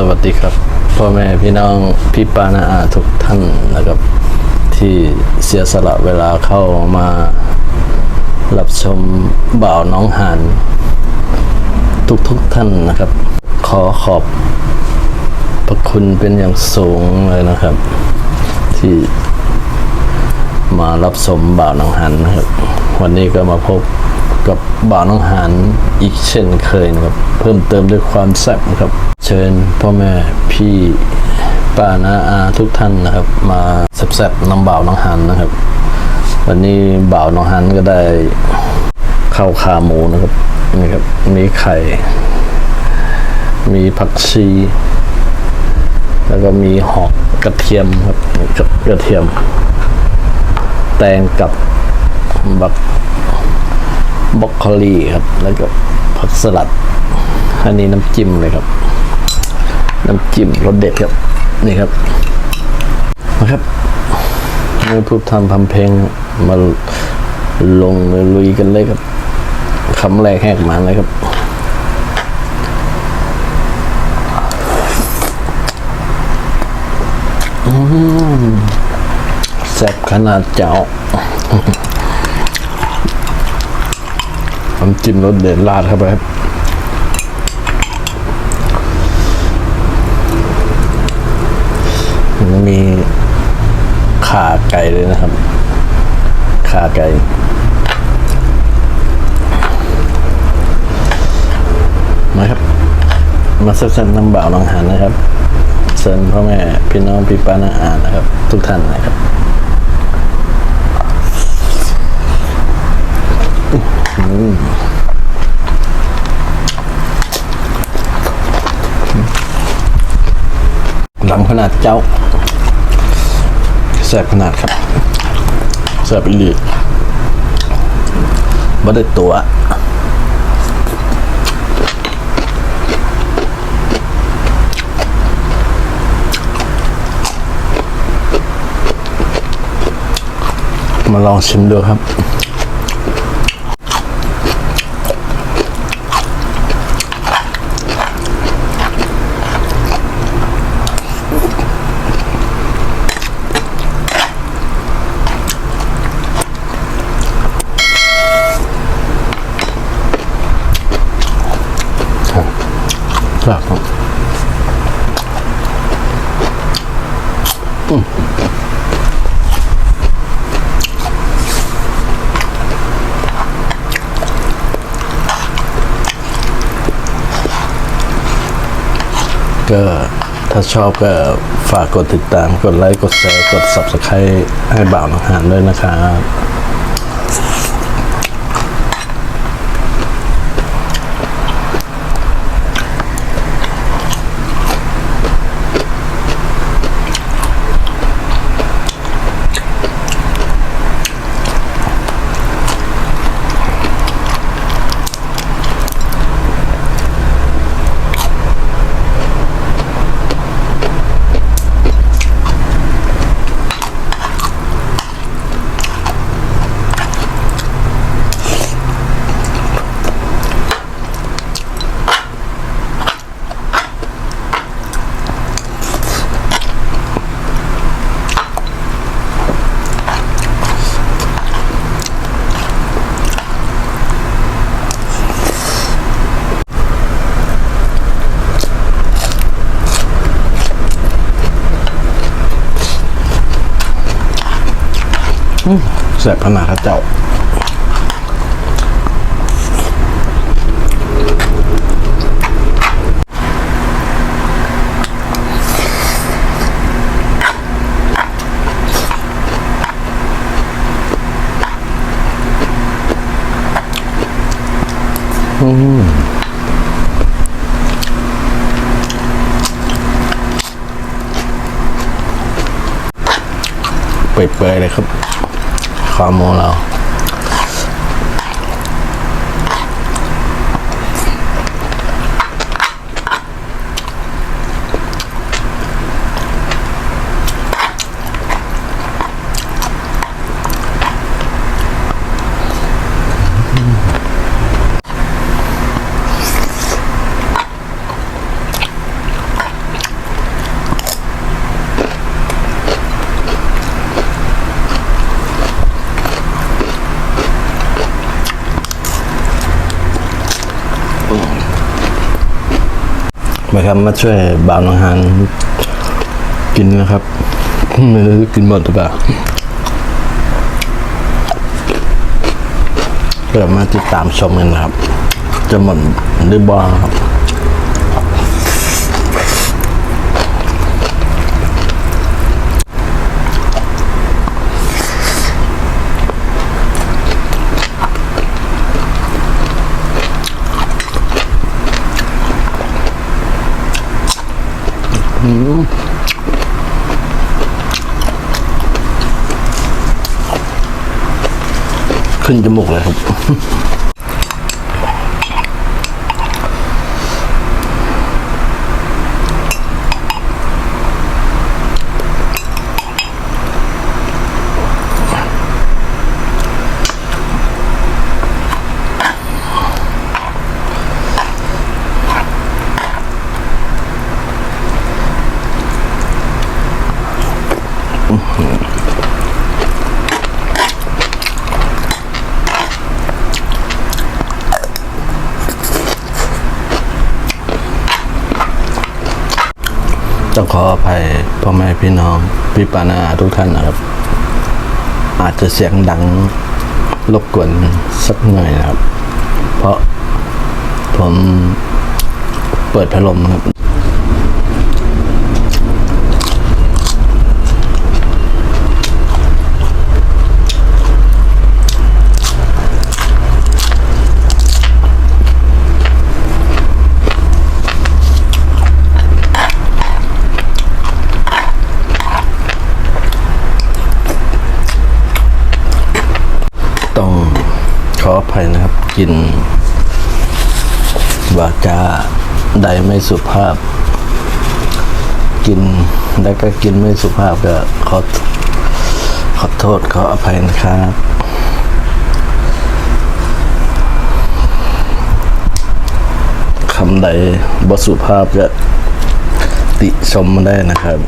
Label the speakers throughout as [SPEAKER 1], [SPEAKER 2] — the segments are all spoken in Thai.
[SPEAKER 1] สวัสดีครับพ่อแม่พี่น้องพี่ปานาอาทุกท่านนะครับ ที่เสียสละเวลาเข้ามารับชมบ่าวน้องหานทุกทุกท่านนะครับ ขอขอบพระคุณเป็นอย่างสูงเลยนะครับ ที่มารับชมบ่าวน้องหันนะครับ วันนี้ก็มาพบกับบ่าวน้องหันอีกเช่นเคยนะครับ เพิ่มเติมด้วยความแซ่บนะครับ เชิญพ่อแม่พี่ป้านาอาทุกท่านนะครับ มาแซ่บๆน้ำบ่าวน้องหันนะครับ วันนี้บ่าวน้องหันก็ได้ข้าวขาหมูนะครับนี่ครับมีไข่ มีผักชี แล้วก็มีหอกกระเทียมครับกระเทียม แตงกับบักบรอกโคลีครับแล้วก็ผักสลัด อันนี้น้ำจิ้มเลยครับ น้ำจิ้มรสเด็ดครับ นี่ครับนะครับไม่พูดทำทำเพลงมาลงเลยลุยกันเลยครับคำแรกแหกมาเลยครับแซ่บขนาดเจ้าน้ำจิ้มรสเด็ดราดเข้าไปครับ มันมีขาไก่เลยนะครับ ขาไก่มาครับ มาแซ่บๆน้ำบ่าวน้องหานนะครับเชิญพ่อแม่พี่น้องพี่ป้าน้าอานะครับ ทุกท่านนะครับลำขนาดเจ้า แสบขนาดครับแสบอีหลีบ่ได้ตัวมาลองชิมดูครับครับผม ก็ถ้าชอบก็ฝากกดติดตาม กดไลค์ กดแชร์ กด subscribe ให้บ่าวนังหานด้วยนะครับ แสบขนาดครับเจ้าเปื่อยๆเลยครับ ขาห นะครับ มาช่วยบ่าวน้องหานกินนะครับ ไม่รู้กินหมดหรือเปล่าเดี๋ยวมาติดตามชมกันนะครับ จะหมดหรือบอครับ ขึ้นจมูกเลยครับ ต้องขออภัยพ่อแม่พี่น้องพี่ปานาทุกท่านนะครับ อาจจะเสียงดังรบกวนสักหน่อยนะครับ เพราะผมเปิดพัดลมครับ ต้องขออ ภัยนะครับกินวาจาใดไม่สุภาพ กินแล้วก็กินไม่สุภาพก็ขอขอโทษขออภัยนะครับคำใดบสุภาพก็ติชมมาได้นะครับ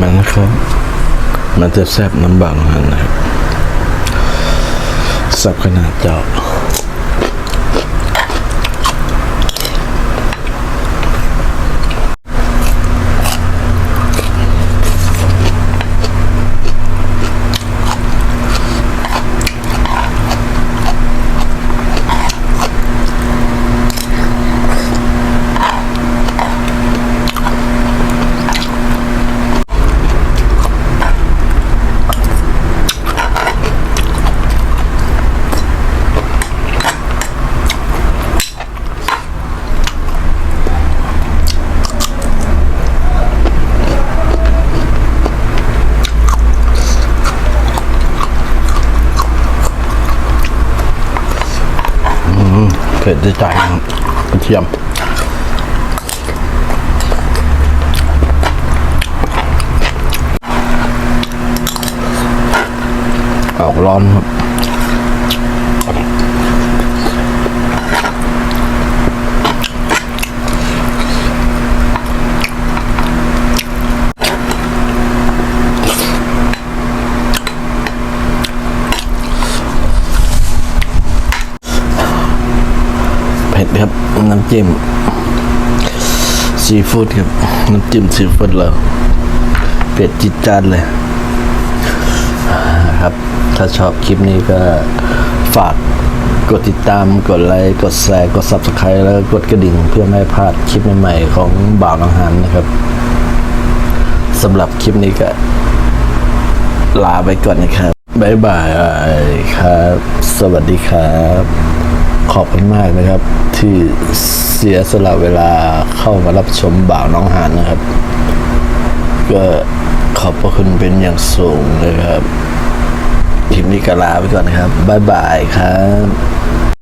[SPEAKER 1] มันนะ ครับ มันจะแซบน้ำบางหันนะครับแซบขนาดเจาะ เผ็ดได้ใจครับกระเทียมออกร้อนครับ เผ็ดครับ น้ำจิ้มซีฟู้ดครับ น้ำจิ้มซีฟู้ดเราเผ็ดจิตจานเลยครับ ถ้าชอบคลิปนี้ก็ฝากกดติดตามกดไลค์กดแชร์กด subscribe แล้วก็กดกระดิ่งเพื่อไม่ให้พลาดคลิปใหม่ๆของบ่าวนังหันนะครับสำหรับคลิปนี้ก็ ลาไปก่อนนะครับ บ๊ายบายครับ สวัสดีครับ ขอบคุณมากนะครับ ที่เสียสละเวลาเข้ามารับชมบ่าวน้องหานนะครับ ก็ขอบพระคุณเป็นอย่างสูงเลยครับคลิปนี้ก็ลาไปก่อนนะครับ บ๊ายบายครับ